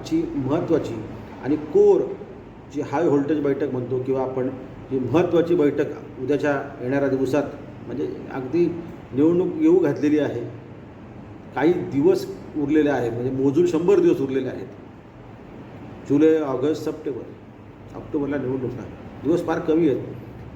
आजची महत्त्वाची आणि कोर जी हाय व्होल्टेज बैठक म्हणतो किंवा आपण जी महत्त्वाची बैठक उद्याच्या येणाऱ्या दिवसात म्हणजे अगदी निवडणूक येऊ घातलेली आहे. काही दिवस उरलेले आहेत म्हणजे मोजून शंभर दिवस उरलेले आहेत. जुलै ऑगस्ट सप्टेंबर. ऑक्टोबरला निवडणूक आहे दिवस फार कमी आहेत.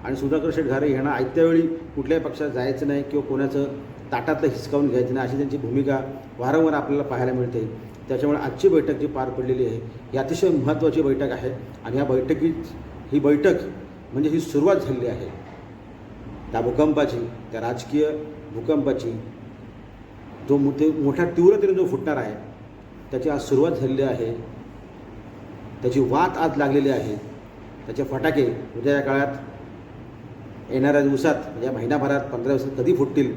आणि सुधाकर शेठ घारे यांना आयत्यावेळी कुठल्याही पक्षात जायचं नाही किंवा कोणाचं ताटातलं हिसकावून घ्यायचं नाही अशी त्यांची भूमिका वारंवार आपल्याला पाहायला मिळते. त्याच्यामुळे आजची बैठक जी पार पडलेली आहे ही अतिशय महत्त्वाची बैठक आहे आणि या बैठकीत ही बैठक म्हणजे ही सुरुवात झालेली आहे. त्या भूकंपाची त्या राजकीय भूकंपाची जो मुद्दे मोठ्या तीव्रतेने जो फुटणार आहे त्याची आज सुरुवात झालेली आहे. त्याची वात आज लागलेली आहे. त्याचे फटाके उद्याच्या काळात येणाऱ्या दिवसात म्हणजे या महिनाभरात पंधरा दिवसात कधी फुटतील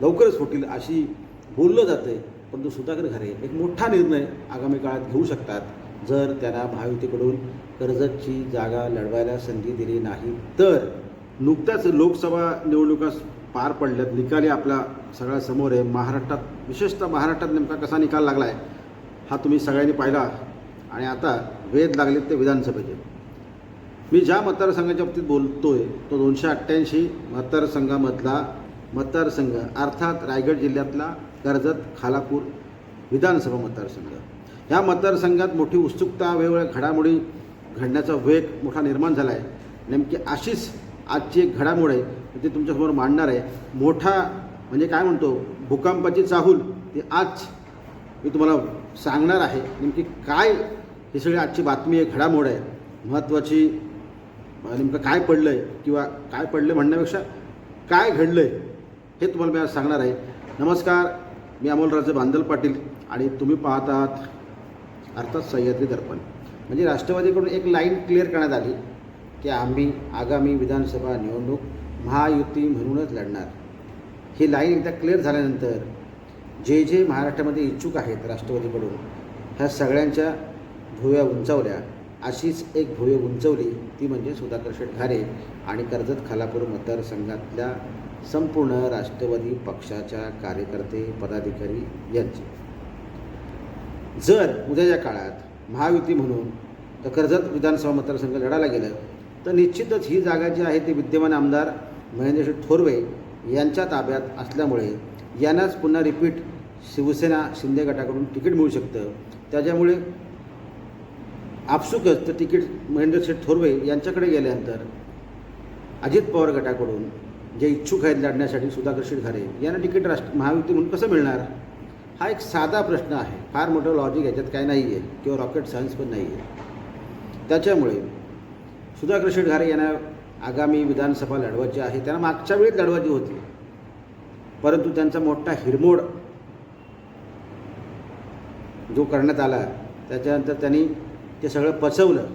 लवकरच फुटतील अशी बोललं जातं आहे परंतु सुधाकर घरे एक मोठा निर्णय आगामी काळात घेऊ शकतात जर त्यांना महायुतीकडून कर्जतची जागा लढवायला संधी दिली नाही तर. नुकत्याच लोकसभा निवडणुका पार पडल्यात निकाली आपला सगळ्या समोर आहे. महाराष्ट्रात विशेषतः महाराष्ट्रात नेमका कसा निकाल लागला आहे हा तुम्ही सगळ्यांनी पाहिला. आणि आता वेध लागलेत ते विधानसभेचे. मी ज्या मतदारसंघाच्या बाबतीत बोलतो आहे तो दोनशे अठ्ठ्याऐंशी मतदारसंघामधला मतदारसंघ अर्थात रायगड जिल्ह्यातला कर्जत खालापूर विधानसभा मतदारसंघ. या मतदारसंघात मोठी उत्सुकता वेगवेगळ्या घडामोडी घडण्याचा वेग मोठा निर्माण झाला आहे नेमकी अशीच आजची एक घडामोड आहे ती तुमच्यासमोर मांडणार आहे. मोठा म्हणजे काय म्हणतो भूकंपाची चाहूल ती आज मी तुम्हाला सांगणार आहे. नेमकी काय ही सगळी आजची बातमी आहे घडामोड आहे. महत्त्वाची नेमकं काय पडलं आहे किंवा काय पडलं म्हणण्यापेक्षा काय घडलं आहे हे तुम्हाला मी आज सांगणार आहे. नमस्कार मी अमोलराजे बांदल पाटील आणि तुम्ही पाहत आहात अर्थात सह्याद्री दर्पण. म्हणजे राष्ट्रवादीकडून एक लाईन क्लिअर करण्यात आली की आम्ही आगामी विधानसभा निवडणूक महायुती म्हणूनच लढणार. ही लाईन एकदा क्लिअर झाल्यानंतर जे जे महाराष्ट्रामध्ये इच्छुक आहेत राष्ट्रवादीकडून ह्या सगळ्यांच्या भुव्या उंचावल्या. अशीच एक भुवे उंचवली ती म्हणजे सुधाकर शेटघारे आणि कर्जत खालापूर मतदारसंघातल्या संपूर्ण राष्ट्रवादी पक्षाच्या कार्यकर्ते पदाधिकारी यांचे. जर उद्याच्या काळात महायुती म्हणून तर कर्जत विधानसभा मतदारसंघ लढायला गेलं तर निश्चितच ही जागा जी आहे ती विद्यमान आमदार महेंद्रशेठ थोरवे यांच्या ताब्यात असल्यामुळे यांनाच पुन्हा रिपीट शिवसेना शिंदे गटाकडून तिकीट मिळू शकतं. त्याच्यामुळे आपसुकच तर तिकीट महेंद्रशेठ थोरवे यांच्याकडे गेल्यानंतर अजित पवार गटाकडून जे इच्छुक आहेत लढण्यासाठी सुधाकर शिरधारे घारे यांना तिकीट राष्ट्र महायुती म्हणून कसं मिळणार? हा एक साधा प्रश्न आहे. फार मोठं लॉजिक याच्यात काय नाही आहे किंवा रॉकेट सायन्स पण नाही आहे त्याच्यामुळे सुधाकर शिरधारे घारे यांना आगामी विधानसभा लढवायची आहे त्यांना मागच्या वेळेत लढवायची होती परंतु त्यांचा मोठा हिरमोड जो करण्यात आला त्याच्यानंतर त्यांनी ते सगळं पचवलं.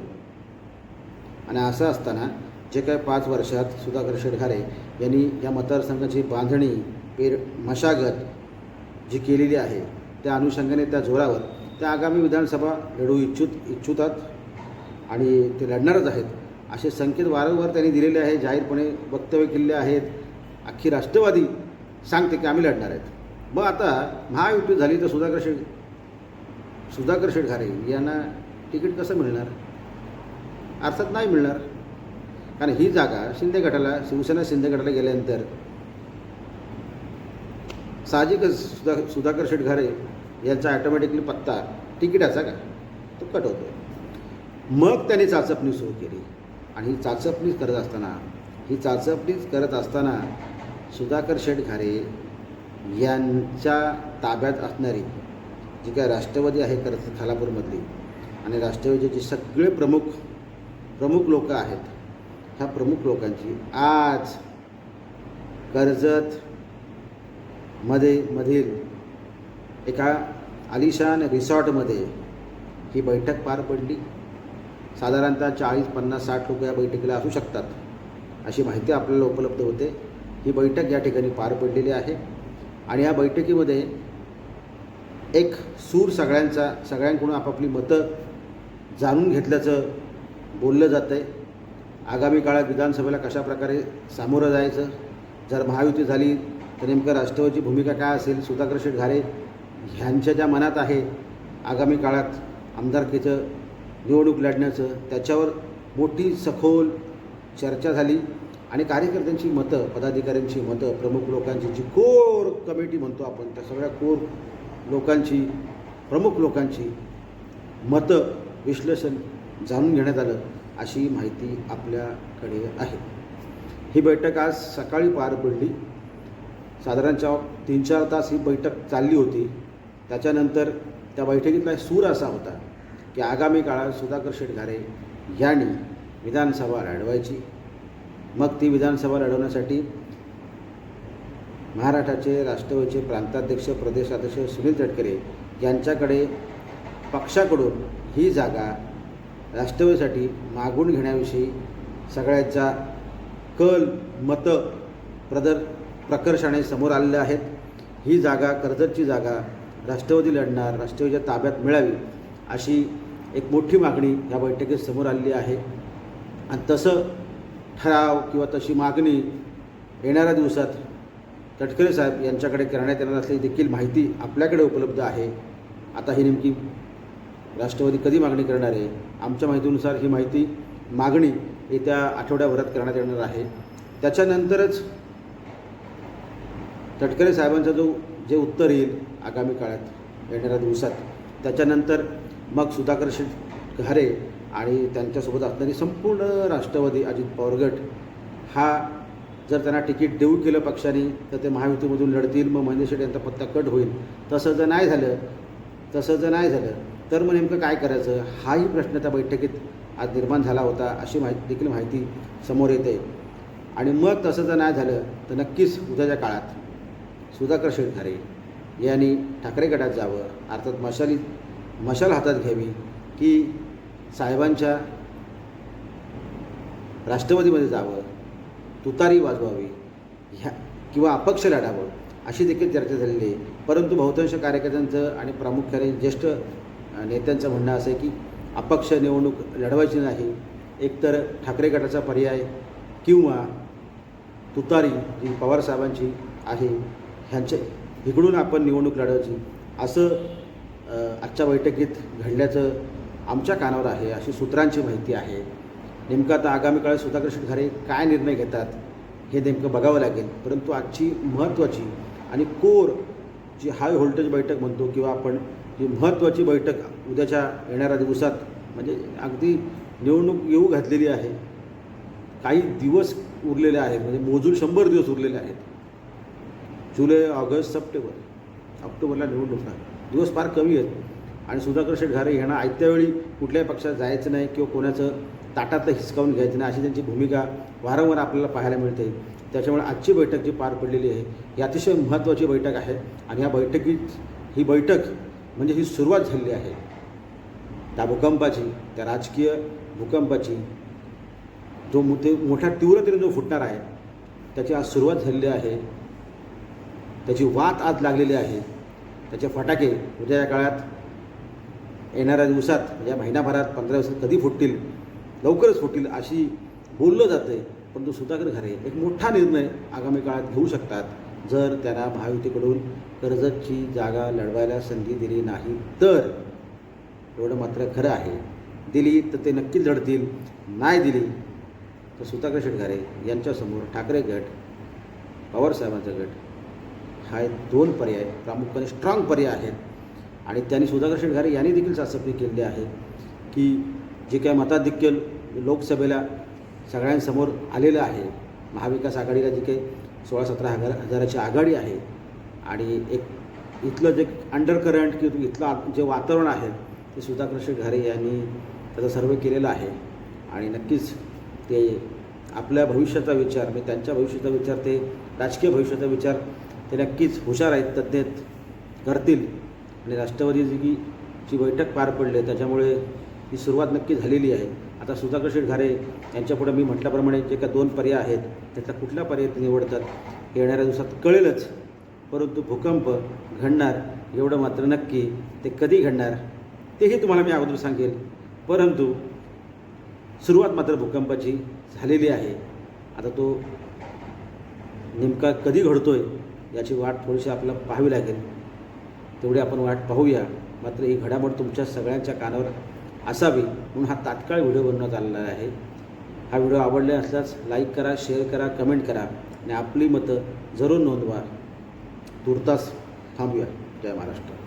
आणि असं असताना जे काय पाच वर्षात सुधाकर शेडखारे यांनी या मतदारसंघाची बांधणी पेर मशागत जी केलेली आहे त्या अनुषंगाने त्या जोरावर त्या आगामी विधानसभा लढू इच्छुत इच्छुतात आणि ते लढणारच आहेत. असे संकेत वारंवार त्यांनी दिलेले आहे जाहीरपणे वक्तव्य केलेले आहेत. अख्खी राष्ट्रवादी सांगते की आम्ही लढणार आहेत. मग आता महायुती झाली तर सुधाकर शेड सुधाकर शेडखारे यांना तिकीट कसं मिळणार? अर्थात नाही मिळणार. कारण ही जागा शिंदे गटाला शिवसेना शिंदे गटाला गेल्यानंतर साहजिकच सुधा सुधाकर शेटघारे यांचा ॲटोमॅटिकली पत्ता तिकिटाचा का? तो कट होतो मग त्यांनी चाचपणी सुरू केली. आणि ही चाचपणी करत असताना ही चाचपणीच करत असताना सुधाकर शेटघारे यांच्या ताब्यात असणारी जी काय राष्ट्रवादी आहे खरं खालापूरमधली आणि राष्ट्रवादीचे सगळे प्रमुख प्रमुख लोक आहेत ह्या प्रमुख लोकांची आज कर्जत मध्ये मधील एका आलिशान रिसॉर्टमध्ये ही बैठक पार पडली. साधारणतः चाळीस पन्नास साठ लोक या बैठकीला असू शकतात अशी माहिती आपल्याला उपलब्ध होते. ही बैठक या ठिकाणी पार पडलेली आहे आणि या बैठकीमध्ये एक सूर सगळ्यांचा सगळ्यांकडून आपापली मतं जाणून घेतल्याचं बोललं जातं आहे आगामी काळात विधानसभेला कशा प्रकारे सामोरं जायचं? जर महायुती झाली तर नेमकं राष्ट्रवादीची भूमिका काय असेल? सुधाकर शेठ घारे ह्यांच्या ज्या मनात आहे आगामी काळात आमदारकीचं निवडणूक लढण्याचं त्याच्यावर मोठी सखोल चर्चा झाली. आणि कार्यकर्त्यांची मतं पदाधिकाऱ्यांची मतं प्रमुख लोकांची जी कोर कमिटी म्हणतो आपण त्या सगळ्या कोर लोकांची प्रमुख लोकांची मतं विश्लेषण जाणून घेण्यात आलं. अशी माहिती आपल्याकडे आहे. ही बैठक आज सकाळी पार पडली. साधारणच्या तीन चार तास ही बैठक चालली होती. त्याच्यानंतर त्या बैठकीतला सूर असा होता की आगामी काळात सुधाकर शेटघारे यांनी विधानसभा लढवायची. मग ती विधानसभा लढवण्यासाठी महाराष्ट्राचे राष्ट्रवादीचे प्रांताध्यक्ष प्रदेशाध्यक्ष सुनील तटकरे यांच्याकडे पक्षाकडून ही जागा राष्ट्रवादीसाठी मागून घेण्याविषयी सगळ्यांचा कल मतं प्रदर प्रकर्षाने समोर आलेले आहेत. ही जागा कर्जतची जागा राष्ट्रवादी लढणार राष्ट्रवादीच्या ताब्यात मिळावी अशी एक मोठी मागणी या बैठकीत समोर आलेली आहे. आणि तसं ठराव किंवा तशी मागणी येणाऱ्या दिवसात तटकरे साहेब यांच्याकडे करण्यात येणार असलेली देखील माहिती आपल्याकडे उपलब्ध आहे. आता ही नेमकी राष्ट्रवादी कधी मागणी करणार आहे? आमच्या माहितीनुसार ही माहिती मागणी येत्या आठवड्याभरात करण्यात येणार आहे. त्याच्यानंतरच तटकरे साहेबांचा जो जे उत्तर येईल आगामी काळात येणाऱ्या दिवसात त्याच्यानंतर मग सुधाकर शेठ घारे आणि त्यांच्यासोबत असणारी संपूर्ण राष्ट्रवादी अजित पवारगट हा जर त्यांना तिकीट देऊ केलं पक्षाने तर ते महायुतीमधून लढतील मग महेंद्र शेठ यांचा पत्ता कट होईल. तसं जर नाही झालं तसं जर नाही झालं तर मग नेमकं काय करायचं? हाही प्रश्न त्या बैठकीत आज निर्माण झाला होता अशी माहिती देखील माहिती समोर येते. आणि मग तसं जर नाही झालं तर नक्कीच उद्याच्या काळात सुधाकर शेठघारे यांनी ठाकरे गटात जावं अर्थात मशाली मशाल हातात घ्यावी की साहेबांच्या राष्ट्रवादीमध्ये जावं तुतारी वाजवावी ह्या किंवा अपक्ष लढावं अशी देखील चर्चा झालेली आहे. परंतु बहुतांश कार्यकर्त्यांचं आणि प्रामुख्याने ज्येष्ठ नेत्यांचं म्हणणं असं आहे की अपक्ष निवडणूक लढवायची नाही. एकतर ठाकरे गटाचा पर्याय किंवा तुतारी जी पवारसाहेबांची आहे. ह्यांच्या इकडून आपण निवडणूक लढवायची. असं आजच्या बैठकीत घडल्याचं आमच्या कानावर आहे अशी सूत्रांची माहिती आहे. नेमकं आता आगामी काळात सुधाकर शेठ काय निर्णय घेतात हे नेमकं बघावं लागेल. परंतु आजची महत्त्वाची आणि कोर जी हाय व्होल्टेज बैठक म्हणतो किंवा आपण ही महत्त्वाची बैठक उद्याच्या येणाऱ्या दिवसात म्हणजे अगदी निवडणूक येऊ घातलेली आहे. काही दिवस उरलेले आहेत म्हणजे मोजून शंभर दिवस उरलेले आहेत. जुलै ऑगस्ट सप्टेंबर ऑक्टोबरला निवडणुका दिवस फार कमी आहेत. आणि सुधाकर शेटघारे यांना आयत्या वेळी कुठल्याही पक्षात जायचं नाही किंवा कोणाचं ताटातलं हिसकावून घ्यायचं नाही अशी त्यांची भूमिका वारंवार आपल्याला पाहायला मिळते. त्याच्यामुळे आजची बैठक जी पार पडलेली आहे ही अतिशय महत्त्वाची बैठक आहे. आणि या बैठकीत ही बैठक म्हणजे ही सुरुवात झालेली आहे. त्या भूकंपाची त्या राजकीय भूकंपाची जो मो ते मोठ्या तीव्रतेने जो फुटणार आहे त्याची आज सुरुवात झालेली आहे. त्याची वात आज लागलेली आहे. त्याचे फटाके उद्या या काळात येणाऱ्या दिवसात म्हणजे या महिनाभरात पंधरा दिवसात कधी फुटतील? लवकरच फुटतील अशी बोललं जातं आहे परंतु सुधाकर घरे एक मोठा निर्णय आगामी काळात घेऊ शकतात. जर त्यांना महायुतीकडून कर्जतची जागा लढवायला संधी दिली नाही तर एवढं मात्र खरं आहे. दिली तर ते नक्कीच लढतील नाही दिली तर सुधाकर शेटघारे यांच्यासमोर ठाकरे गट पवारसाहेबांचा गट हा एक दोन पर्याय प्रामुख्याने स्ट्रॉंग पर्याय आहेत. आणि त्यांनी सुधाकर शेटघारे यांनी देखील चाचपणी केलेली आहे की जे काय मताधिक्य लोकसभेला सगळ्यांसमोर आलेलं आहे महाविकास आघाडीला जी काही सोळा सतरा हजार हजाराची आघाडी आहे. आणि एक इथलं जे अंडर करंट किंवा इथलं जे वातावरण आहे ते सुधाकर शेठ घारे यांनी त्याचा सर्वे केलेला आहे. आणि नक्कीच ते आपल्या भविष्याचा विचार म्हणजे त्यांच्या भविष्याचा विचार ते राजकीय भविष्याचा विचार ते नक्कीच हुशार आहेत तज्ज्ञ करतील. आणि राष्ट्रवादीची जी जी बैठक पार पडली त्याच्यामुळे ही सुरुवात नक्की झालेली आहे. आता सुधाकर शिरघारे घारे यांच्यापुढे मी म्हटल्याप्रमाणे जे काही दोन पर्याय आहेत त्याचा कुठला पर्याय ते निवडतात येणाऱ्या दिवसात कळेलच. परंतु भूकंप घडणार एवढं मात्र नक्की ते कधी घडणार तेही तुम्हाला मी अगोदर सांगेल. परंतु सुरुवात मात्र भूकंपाची झालेली आहे. आता तो नेमका कधी घडतो आहे याची वाट थोडीशी आपल्याला पाहावी लागेल. तेवढी आपण वाट पाहूया. मात्र ही घडामोड तुमच्या सगळ्यांच्या कानावर असावी म्हणून हा तात्काळ व्हिडिओ बनवण्यात आलेला आहे. हा व्हिडिओ आवडला असल्यास लाईक करा शेअर करा कमेंट करा आणि आपली मतं जरूर नोंदवा. तुर्तास थांबूया. जय महाराष्ट्र.